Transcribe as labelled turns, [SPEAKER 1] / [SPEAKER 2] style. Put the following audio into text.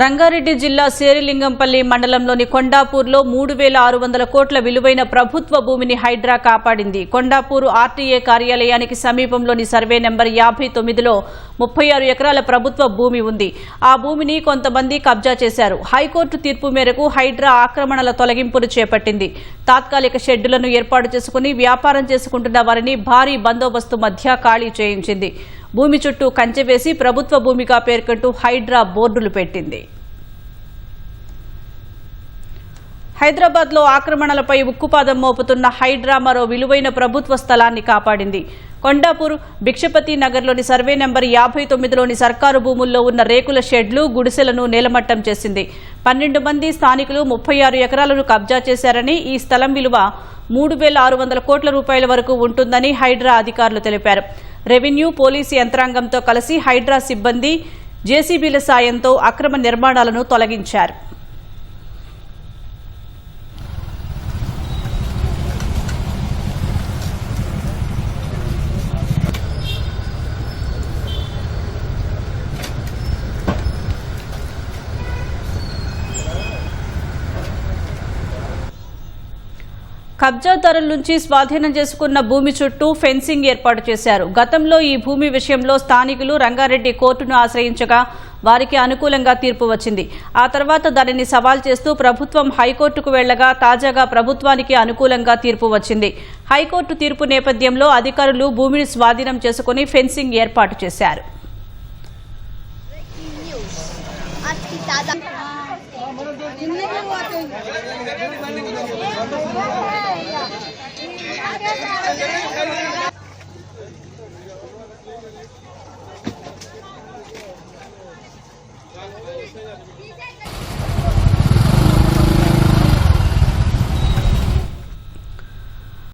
[SPEAKER 1] రంగారెడ్డి జిల్లా శేరిలింగంపల్లి మండలంలోని కొండాపూర్లో మూడు వేల ఆరు వందల కోట్ల విలువైన ప్రభుత్వ భూమిని హైడ్రా కాపాడింది. కొండాపూర్ ఆర్టీఏ కార్యాలయానికి సమీపంలోని సర్వే నెంబర్ యాభై తొమ్మిదిలో ముప్పై ఆరు ఎకరాల ప్రభుత్వ భూమి ఉంది. ఆ భూమిని కొంతమంది కబ్జా చేశారు. హైకోర్టు తీర్పు మేరకు హైడ్రా ఆక్రమణల తొలగింపును చేపట్టింది. తాత్కాలిక షెడ్డులను ఏర్పాటు చేసుకుని వ్యాపారం చేసుకుంటున్న వారిని భారీ బందోబస్తు మధ్య ఖాళీ చేయించింది. భూమి చుట్టూ కంచె వేసి ప్రభుత్వ భూమిగా పేర్కొంటూ హైడ్రా బోర్డులు పెట్టింది. హైదరాబాద్లో ఆక్రమణలపై ఉక్కుపాదం మోపుతున్న హైడ్రా మరో విలువైన ప్రభుత్వ స్థలాన్ని కాపాడింది. కొండాపూర్ భిక్షపతి నగర్లోని సర్వే నెంబర్ యాభై తొమ్మిదిలోని సర్కారు భూముల్లో ఉన్న రేకుల షెడ్లు గుడిసెలను నేలమట్టం చేసింది. పన్నెండు మంది స్థానికులు ముప్పై ఆరు ఎకరాలను కబ్జా చేశారని ఈ స్థలం విలువ మూడు వేల ఆరు వందల కోట్ల రూపాయల వరకు ఉంటుందని హైడ్రా అధికారులు తెలిపారు. రెవెన్యూ పోలీసు యంత్రాంగంతో కలిసి హైడ్రా సిబ్బంది జేసీబీల సాయంతో అక్రమ నిర్మాణాలను తొలగించారు. కబ్జాదారుల నుంచి స్వాధీనం చేసుకున్న భూమి చుట్టూ ఫెన్సింగ్ ఏర్పాటు చేశారు. గతంలో ఈ భూమి విషయంలో స్థానికులు రంగారెడ్డి కోర్టును ఆశ్రయించగా వారికి అనుకూలంగా తీర్పు వచ్చింది. ఆ తర్వాత దానిని సవాల్ చేస్తూ ప్రభుత్వం హైకోర్టుకు వెళ్ళగా తాజాగా ప్రభుత్వానికి అనుకూలంగా తీర్పు వచ్చింది. హైకోర్టు తీర్పు నేపథ్యంలో అధికారులు భూమిని స్వాధీనం చేసుకుని ఫెన్సింగ్ ఏర్పాటు చేశారు.
[SPEAKER 2] आज Bize